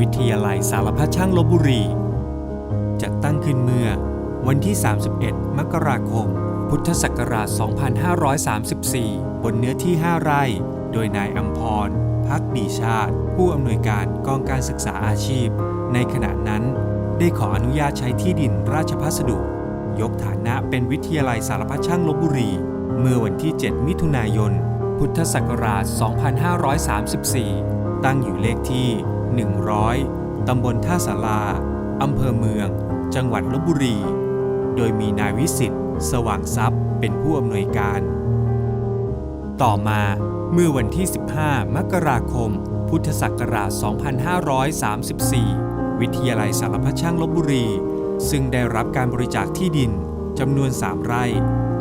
วิทยาลัยสารพัดช่างลบบุรี จัดตั้งขึ้นเมื่อวันที่ 31 มกราคม พุทธศักราช 2534 บนเนื้อที่ 5 ไร่ โดยนายอัมพร พักดีชาติ ผู้อำนวยการกองการศึกษาอาชีพ ในขณะนั้นได้ขออนุญาตใช้ที่ดินราชพัสดุ ยกฐานะเป็นวิทยาลัยสารพัดช่างลบบุรี เมื่อวันที่ 7 มิถุนายน พุทธศักราช 2534 ตั้งอยู่เลขที่ 100 ตำบลท่าสาราอำเภอเมือง จังหวัดลบบุรี โดยมีนายวิสิทธิ์สว่างทรัพย์เป็นผู้อำนวยการ ต่อมาเมื่อวันที่ 15 มกราคม พุทธศักราช 2534 วิทยาลัยสารพัดช่างลบบุรี ซึ่งได้รับการบริจาคที่ดินจำนวน 3 ไร่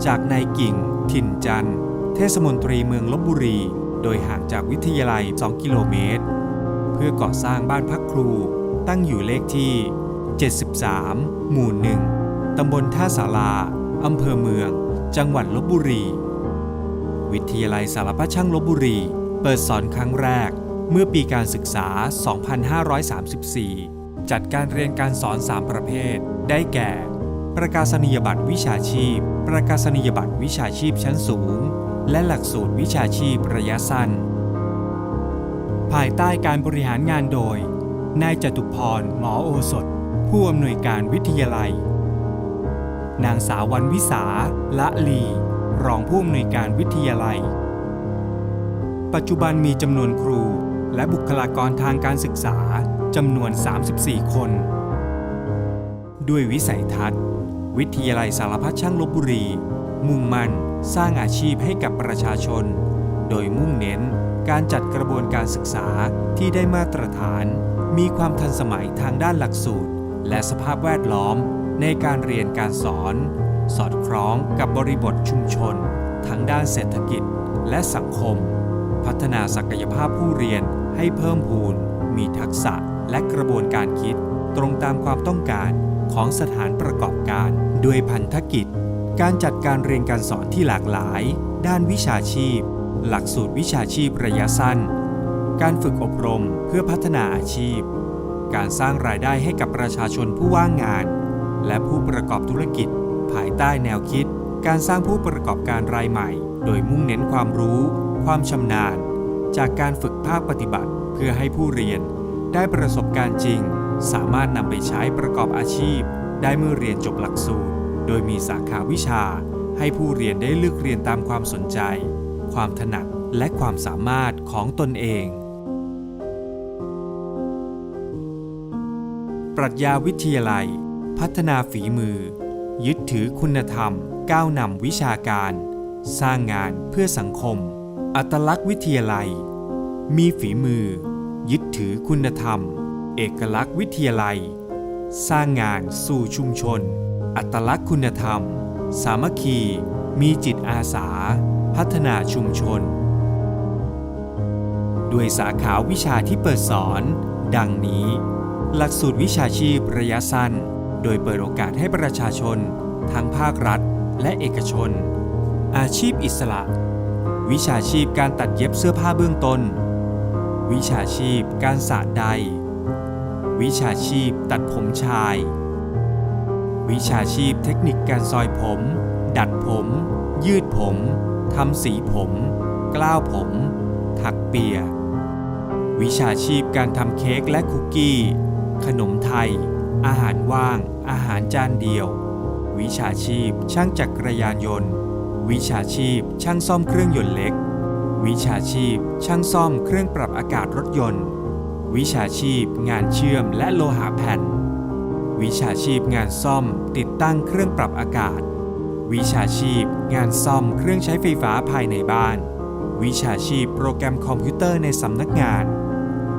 จากนายกิ่ง ถิ่นจันทร์ เทศมนตรีเมืองลบบุรี โดยห่างจากวิทยาลัย 2 กิโลเมตร พื่อก่อสร้างบ้านพักครู ตั้งอยู่เลขที่ 73 หมู่1ตำบลท่าสาราอำเภอเมือง จังหวัดลบบุรี วิทยาลัยสารพัดช่างลบบุรี เปิดสอนครั้งแรกเมื่อปีการศึกษา 2534 จัดการเรียนการสอน 3 ประเภท ได้แก่ ประกาศนียบัตรวิชาชีพ ประกาศนียบัตรวิชาชีพชั้นสูง และหลักสูตรวิชาชีพระยะสั้น ภายใต้การบริหารงานโดย นายจตุพร หมอโอสถ ผู้อำนวยการวิทยาลัย นางสาววันวิสา ละลี รองผู้อำนวยการวิทยาลัย ปัจจุบันมีจำนวนครูและบุคลากรทางการศึกษาจำนวน 34 คน ด้วยวิสัยทัศน์ วิทยาลัยสารพัดช่างลบบุรี มุ่งมั่นสร้างอาชีพให้กับประชาชน โดยมุ่งเน้น การจัดกระบวนการศึกษาที่ได้มาตรฐาน มีความทันสมัยทางด้านหลักสูตร และสภาพแวดล้อมในการเรียนการสอน สอดคล้องกับบริบทชุมชน ทั้งด้านเศรษฐกิจและสังคม พัฒนาศักยภาพผู้เรียนให้เพิ่มพูน มีทักษะและกระบวนการคิด ตรงตามความต้องการของสถานประกอบการด้วยพันธกิจ การจัดการเรียนการสอนที่หลากหลาย ด้านวิชาชีพ หลักสูตรวิชาชีพระยะสั้น การฝึกอบรมเพื่อพัฒนาอาชีพ การสร้างรายได้ให้กับประชาชนผู้ว่างงาน และผู้ประกอบธุรกิจ ภายใต้แนวคิด การสร้างผู้ประกอบการรายใหม่ โดยมุ่งเน้นความรู้ ความชำนาญ จากการฝึกภาคปฏิบัติ เพื่อให้ผู้เรียน ได้ประสบการณ์จริง สามารถนำไปใช้ประกอบอาชีพ ได้เมื่อเรียนจบหลักสูตร โดยมีสาขาวิชา ให้ผู้เรียนได้เลือกเรียนตามความสนใจ ความถนัดและความสามารถของตนเอง ปรัชญาวิทยาลัย พัฒนาฝีมือ ยึดถือคุณธรรม ก้าวนำวิชาการ สร้างงานเพื่อสังคม อัตลักษณ์วิทยาลัย มีฝีมือ ยึดถือคุณธรรม เอกลักษณ์วิทยาลัย สร้างงานสู่ชุมชน อัตลักษณ์คุณธรรม สามัคคี มีจิตอาสา พัฒนาชุมชน ด้วยสาขาวิชาที่เปิดสอน ดังนี้ หลักสูตรวิชาชีพระยะสั้น โดยเปิดโอกาสให้ประชาชน ทั้งภาครัฐ และเอกชน อาชีพอิสระ วิชาชีพการตัดเย็บเสื้อผ้าเบื้องต้น วิชาชีพการสาดใด วิชาชีพตัดผมชาย วิชาชีพเทคนิคการซอยผม ดัดผม ยืดผม ทำสีผม กล้าวผม ถักเปีย วิชาชีพการทำเค้กและคุกกี้ ขนมไทย อาหารว่าง อาหารจานเดียว วิชาชีพช่างจักรยานยนต์ วิชาชีพช่างซ่อมเครื่องยนต์เล็ก วิชาชีพช่างซ่อมเครื่องปรับอากาศรถยนต์ วิชาชีพงานเชื่อมและโลหะแผ่น วิชาชีพงานซ่อมติดตั้งเครื่องปรับอากาศ วิชาชีพ งานซ่อมเครื่องใช้ไฟฟ้าภายในบ้าน วิชาชีพโปรแกรมคอมพิวเตอร์ในสำนักงาน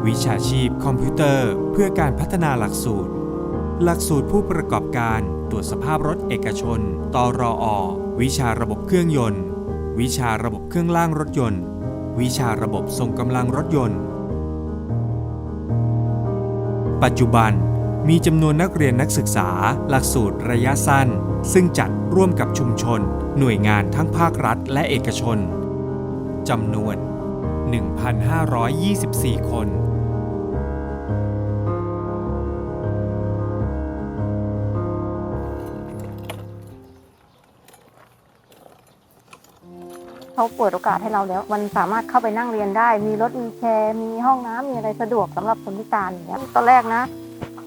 วิชาชีพคอมพิวเตอร์ เพื่อการพัฒนาหลักสูตร หลักสูตรผู้ประกอบการตรวจสภาพรถเอกชน ตรออวิชาระบบเครื่องยนต์ วิชาระบบเครื่องล่างรถยนต์ วิชาระบบส่งกำลังรถยนต์ ปัจจุบันมีจำนวนนักเรียนนักศึกษา หลักสูตรระยะสั้น ซึ่งจัดร่วมกับชุมชน หน่วยงานทั้งภาครัฐและเอกชนจำนวน 1,524 คน เขาเปิดโอกาสให้เราแล้ว มันสามารถเข้าไปนั่งเรียนได้ มีรถมีแชร์ มีห้องน้ำมีอะไรสะดวกสำหรับคนพิการอย่างเงี้ยตอนแรกนะ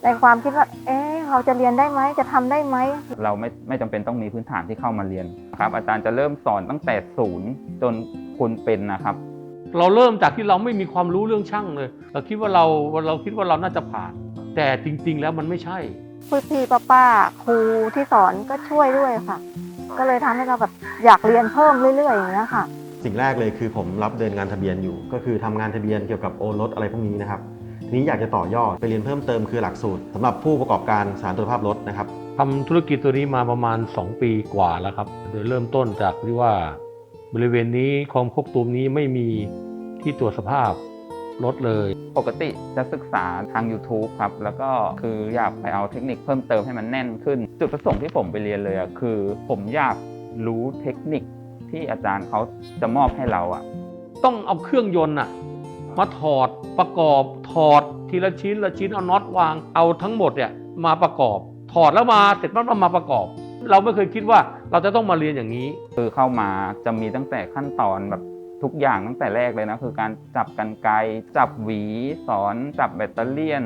ในความคิดว่า เอ๊ะ เราจะเรียนได้ไหมจะทำได้ไหม เราไม่ไม่จำเป็นต้องมีพื้นฐานที่เข้ามาเรียนครับ อาจารย์จะเริ่มสอนตั้งแต่ศูนย์จนคุณเป็นนะครับ เราเริ่มจากที่เราไม่มีความรู้เรื่องช่างเลย เราคิดว่าเราเราคิดว่าเราน่าจะผ่าน แต่จริง ๆ แล้วมันไม่ใช่พี่พี่ป้าป้าๆครูที่สอนก็ช่วยด้วยค่ะ ก็เลยทำให้เราแบบอยากเรียนเพิ่มเรื่อยๆอย่างเงี้ยค่ะ สิ่งแรกเลยคือผมรับเดินงานทะเบียนอยู่ ก็คือทำงานทะเบียนเกี่ยวกับโอนรถอะไรพวกนี้นะครับที นี้อยากจะต่อยอดไปเรียนเพิ่มเติมคือหลักสูตรสำหรับผู้ประกอบการสารตรวจภาพรถนะครับทำธุรกิจตัวนี้มาประมาณ 2 ปีกว่าแล้วครับ โดยเริ่มต้นจากที่ว่าบริเวณนี้คลองคกตูมนี้ไม่มีที่ตรวจสภาพรถเลย ปกติจะศึกษาทาง YouTube ครับ แล้วก็คืออยากไปเอาเทคนิคเพิ่มเติมให้มันแน่นขึ้น จุดประสงค์ที่ผมไปเรียนเลยอะคือผมอยากรู้เทคนิคที่อาจารย์เขาจะมอบให้เราอะต้องเอาเครื่องยนต์อะ มาถอดประกอบถอดทีละชิ้นละชิ้นเอาน็อตวางเอาทั้งหมดเนี่ยมาประกอบ ถอดแล้วมาเสร็จแล้วมาประกอบ เราไม่เคยคิดว่าเราจะต้องมาเรียนอย่างนี้ คือเข้ามาจะมีตั้งแต่ขั้นตอนแบบทุกอย่างตั้งแต่แรกเลยนะคือการจับกันไกรจับหวีสอนจับแบตเตอเลี่ยน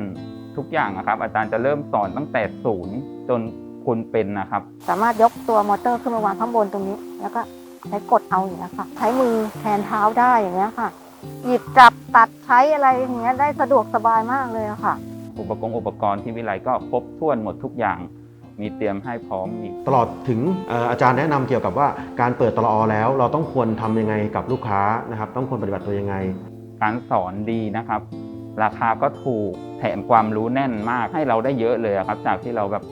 ทุกอย่างนะครับ อาจารย์จะเริ่มสอนตั้งแต่ศูนย์จนคุณเป็นนะครับ สามารถยกตัวมอเตอร์ขึ้นมาวางข้างบนตรงนี้ แล้วก็ใช้กดเอาอย่างเงี้ยค่ะ ใช้มือแทนเท้าได้อย่างเงี้ยค่ะ หยิบจับตัดใช้อะไรอย่างเงี้ยได้สะดวกสบายมากเลยอะค่ะ อุปกรณ์อุปกรณ์ที่วิไลก็ครบถ้วนหมดทุกอย่าง มีเตรียมให้พร้อมมีตลอดถึงเอ่ออาจารย์แนะนำเกี่ยวกับว่าการเปิดตลอแล้ว เราต้องควรทำยังไงกับลูกค้านะครับ ต้องควรปฏิบัติตัวยังไง การสอนดีนะครับ ราคาก็ถูกแถมความรู้แน่นมากให้เราได้เยอะเลยอะครับ จากที่เราแบบ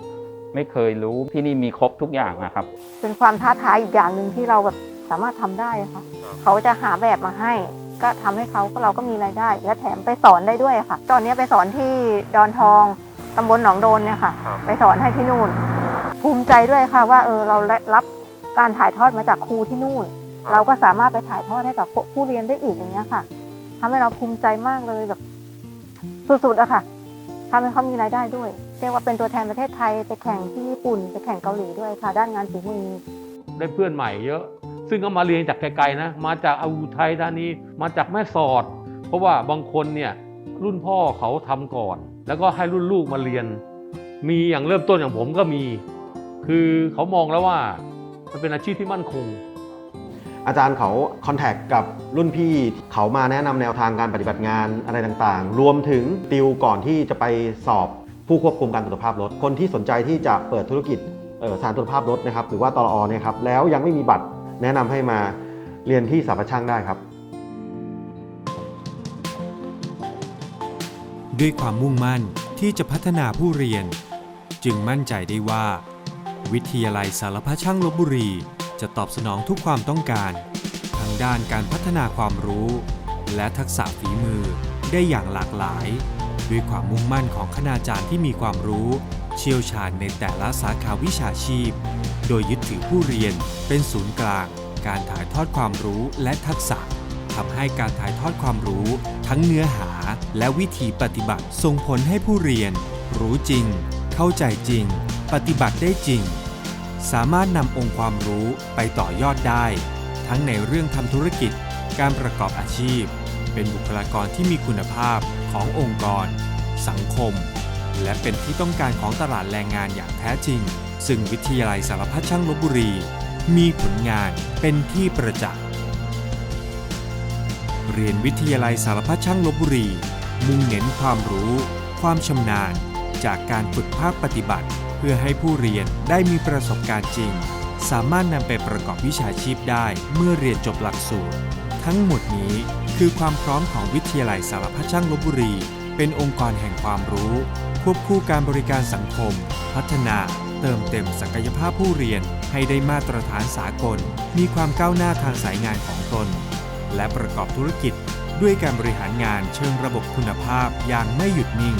ไม่เคยรู้ที่นี่มีครบทุกอย่างนะครับ เป็นความท้าทายอีกอย่างหนึ่งที่เราแบบสามารถทำได้อะค่ะ เขาจะหาแบบมาให้ ก็ทำให้เขาก็เราก็มีรายได้ และแถมไปสอนได้ด้วยค่ะ ตอนนี้ไปสอนที่ดอนทองตำบลหนองโดนเนี่ยค่ะ ไปสอนให้ที่นู่น ภูมิใจด้วยค่ะว่าเออเราได้รับการถ่ายทอดมาจากครูที่นู่น เราก็สามารถไปถ่ายทอดให้กับผู้เรียนได้อีกอย่างเงี้ยค่ะทำให้เราภูมิใจมากเลยแบบสุดๆอะค่ะทำให้เขามีรายได้ด้วยเรียกว่าเป็นตัวแทนประเทศไทยไปแข่งที่ญี่ปุ่น ไปแข่งเกาหลีด้วยค่ะ ด้านงานฝีมือได้เพื่อนใหม่เยอะ ซึ่งก็มาเรียนจากไกลๆนะ มาจากอาวุไทยธานีมาจากแม่สอด เพราะว่าบางคนเนี่ยรุ่นพ่อเขาทำก่อน แล้วก็ให้รุ่นลูกมาเรียน มีอย่างเริ่มต้นอย่างผมก็มี คือเขามองแล้วว่ามันเป็นอาชีพที่มั่นคง อาจารย์เขาคอนแทคกับรุ่นพี่เขามาแนะนำแนวทางการปฏิบัติงานอะไรต่างๆ รวมถึงติวก่อนที่จะไปสอบผู้ควบคุมการตรวจสภาพรถ คนที่สนใจที่จะเปิดธุรกิจสารตรวจสภาพรถนะครับหรือว่าตลอเนี่ยครับแล้วยังไม่มีบัตร แนะนำให้มาเรียนที่สาพช่างได้ครับ ด้วยความมุ่งมั่นที่จะพัฒนาผู้เรียน จึงมั่นใจได้ว่า วิทยาลัยสารพัดช่างลบบุรี จะตอบสนองทุกความต้องการทั้งด้านการพัฒนาความรู้ และทักษะฝีมือได้อย่างหลากหลาย ด้วยความมุ่งมั่นของคณาจารย์ที่มีความรู้ เชี่ยวชาญในแต่ละสาขาวิชาชีพ โดยยึดถือผู้เรียนเป็นศูนย์กลาง การถ่ายทอดความรู้และทักษะทำให้การถ่ายทอดความรู้ ทั้งเนื้อหาและวิธีปฏิบัติส่งผลให้ผู้เรียน รู้จริง เข้าใจจริง ปฏิบัติได้จริง สามารถนำองค์ความรู้ไปต่อยอดได้ ทั้งในเรื่องทำธุรกิจ การประกอบอาชีพ เป็นบุคลากรที่มีคุณภาพขององค์กร สังคม และเป็นที่ต้องการของตลาดแรงงานอย่างแท้จริง ซึ่งวิทยาลัยสารพัดช่างลบบุรี มีผลงานเป็นที่ประจักษ์ เรียนวิทยาลัยสารพัดช่างลบบุรี มุ่งเน้นความรู้ ความชำนาญ จากการฝึกภาคปฏิบัติ เพื่อให้ผู้เรียนได้มีประสบการณ์จริง สามารถนำไปประกอบวิชาชีพได้เมื่อเรียนจบหลักสูตร ทั้งหมดนี้คือความพร้อมของวิทยาลัยสารพัดช่างลบบุรี เป็นองค์กรแห่งความรู้ ควบคู่การบริการสังคม พัฒนา เติมเต็มศักยภาพผู้เรียนให้ได้มาตรฐานสากล มีความก้าวหน้าทางสายงานของตน และประกอบธุรกิจด้วยการบริหารงานเชิงระบบคุณภาพอย่างไม่หยุดนิ่ง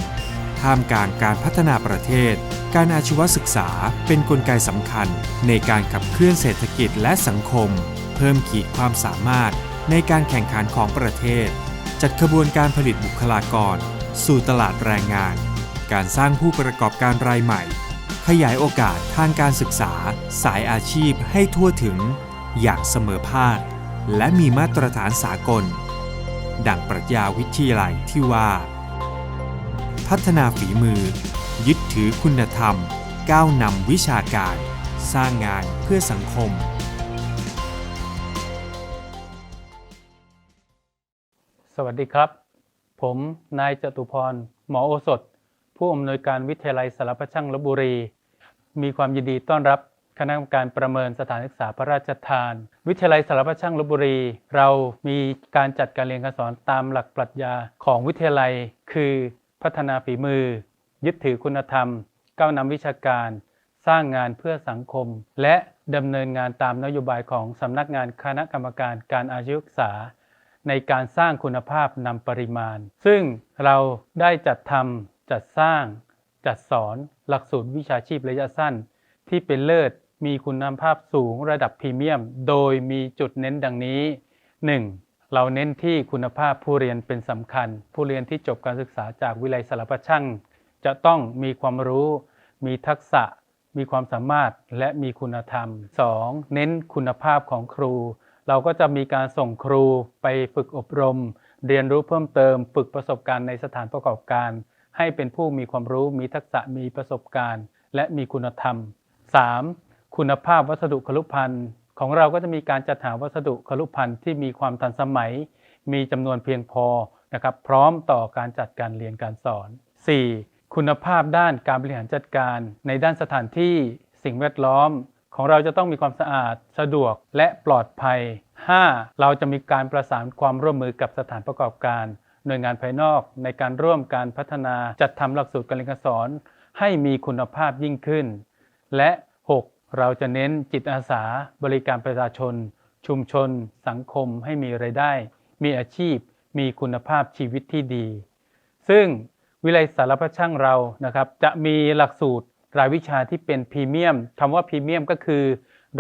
ท่ามกลางการพัฒนาประเทศ การอาชีวศึกษาเป็นนกลไกสำคัญ ในการขับเคลื่อนเศรษฐกิจและสังคม เพิ่มขีดความสามารถในการแข่งขันของประเทศ จัดขบวนการผลิตบุคลากร สู่ตลาดแรงงาน การสร้างผู้ประกอบการรายใหม่ ขยายโอกาสทางการศึกษา สายอาชีพให้ทั่วถึง อย่างเสมอภาค และมีมาตรฐานสากล ดังปรัชญาวิทยาลัยที่ว่า พัฒนาฝีมือ ยึดถือคุณธรรม ก้าวนำวิชาการ สร้างงานเพื่อสังคมสวัสดีครับ ผมนายจตุพร หมอโอสถ ผู้อำนวยการวิทยาลัยสารพัดช่างลบบุรี มีความยินดีต้อนรับคณะกรรมการประเมินสถานศึกษาพระราชทาน วิทยาลัยสารพัดช่างลบบุรี เรามีการจัดการเรียนการสอนตามหลักปรัชญาของวิทยาลัย คือพัฒนาฝีมือ ยึดถือคุณธรรม ก้าวนำวิชาการ สร้างงานเพื่อสังคม และดำเนินงานตามนโยบายของสำนักงานคณะกรรมการการอาชีวศึกษา ในการสร้างคุณภาพนำปริมาณ ซึ่งเราได้จัดทำจัดสร้าง จัดสอนหลักสูตรวิชาชีพระยะสั้น ที่เป็นเลิศมีคุณภาพสูงระดับพรีเมียม โดยมีจุดเน้นดังนี้ 1. เราเน้นที่คุณภาพผู้เรียนเป็นสำคัญ ผู้เรียนที่จบการศึกษาจากวิทยาลัยสารพัดช่าง จะต้องมีความรู้ มีทักษะ มีความสามารถและมีคุณธรรม 2. เน้นคุณภาพของครู เราก็จะมีการส่งครูไปฝึกอบรม เรียนรู้เพิ่มเติม ฝึกประสบการณ์ในสถานประกอบการ ให้เป็นผู้มีความรู้มีทักษะมีประสบการณ์ และมีคุณธรรม 3. คุณภาพวัสดุคลุภัณฑ์ของเราก็จะมีการจัดหาวัสดุคลุภัณฑ์ที่มีความทันสมัย มีจำนวนเพียงพอนะครับพร้อมต่อการจัดการเรียนการสอน 4. คุณภาพด้านการบริหารจัดการ ในด้านสถานที่สิ่งแวดล้อม ของเราจะต้องมีความสะอาดสะดวกและปลอดภัย 5. เราจะมีการประสานความร่วมมือกับสถานประกอบการ หน่วยงานภายนอกในการร่วมการพัฒนาจัดทำหลักสูตรการเรียนการสอน ให้มีคุณภาพยิ่งขึ้น และ 6. เราจะเน้นจิตอาสาบริการประชาชน ชุมชน สังคมให้มีไรายได้ มีอาชีพ มีคุณภาพชีวิตที่ดี ซึ่งวิไลยสารพัดช่างเรานะครับจะมีหลักสูตรรายวิชาที่เป็นพรีเมียมคำว่าพรีเมียมก็คือ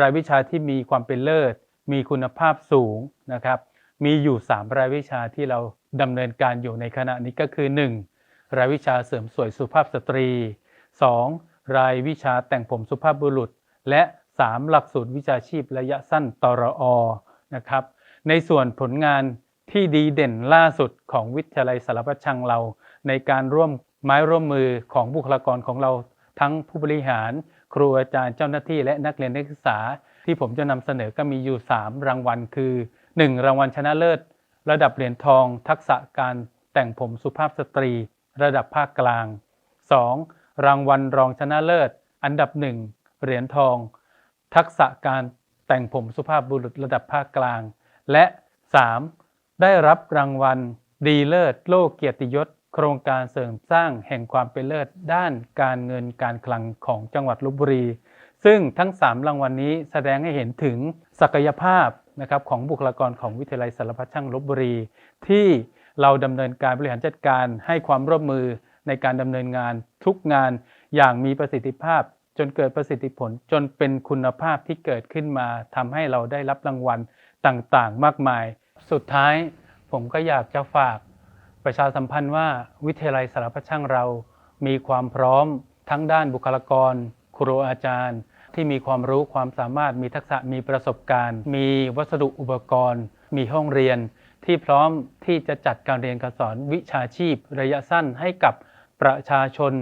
รายวิชาที่มีความเป็นเลิศ มีคุณภาพสูงนะครับ มีอยู่ 3 รายวิชาที่เราดำเนินการอยู่ในขณะนี้ก็คือ 1. รายวิชาเสริมสวยสุภาพสตรี 2. รายวิชาแต่งผมสุภาพบุรุษ และ 3 หลักสูตรวิชาชีพระยะสั้นตรอนะครับ ในส่วนผลงานที่ดีเด่นล่าสุดของวิทยาลัยสารพัดช่างเรา ในการร่วมไม้ร่วมมือของบุคลากรของเราทั้งผู้บริหาร ครูอาจารย์เจ้าหน้าที่และนักเรียนนักศึกษา ที่ผมจะนำเสนอก็มีอยู่ 3 รางวัลคือ 1. รางวัลชนะเลิศ ระดับเหรียญทอง ทักษะการแต่งผมสุภาพสตรี ระดับภาคกลาง 2. รางวัลรองชนะเลิศ อันดับ 1 เหรียญทอง ทักษะการแต่งผมสุภาพบุรุษระดับภาคกลาง และ 3. ได้รับรางวัลดีเลิศโลกเกียรติยศ โครงการเสริมสร้างแห่งความเป็นเลิศ ด้านการเงินการคลังของจังหวัดลบบุรี ซึ่งทั้ง 3 รางวัลนนี้แสดงให้เห็นถึงศักยภาพ นะครับของบุคลากรของวิทยาลัยสารพัดช่างลบบุรี ที่เราดำเนินการบริหารจัดการให้ความร่วมมือในการดำเนินงานทุกงานอย่างมีประสิทธิภาพ จนเกิดประสิทธิผลจนเป็นคุณภาพที่เกิดขึ้นมาทำให้เราได้รับรางวัลต่างๆ มากมาย สุดท้ายผมก็อยากจะฝากประชาสัมพันธ์ว่าวิทยาลัยสารพัดช่างเรา มีความพร้อมทั้งด้านบุคลากร ครูอาจารย์ ที่มีความรู้ความสามารถมีทักษะมีประสบการณ์ มีวัสดุอุปกรณ์ มีห้องเรียน ที่พร้อมที่จะจัดการเรียนการสอนวิชาชีพ ระยะสั้นให้กับประชาชน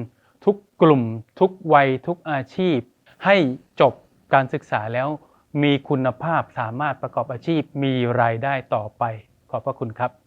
ทุกกลุ่ม ทุกวัย ทุกอาชีพ ให้จบการศึกษาแล้ว มีคุณภาพสามารถประกอบอาชีพ มีรายได้ต่อไป ขอบพระคุณครับ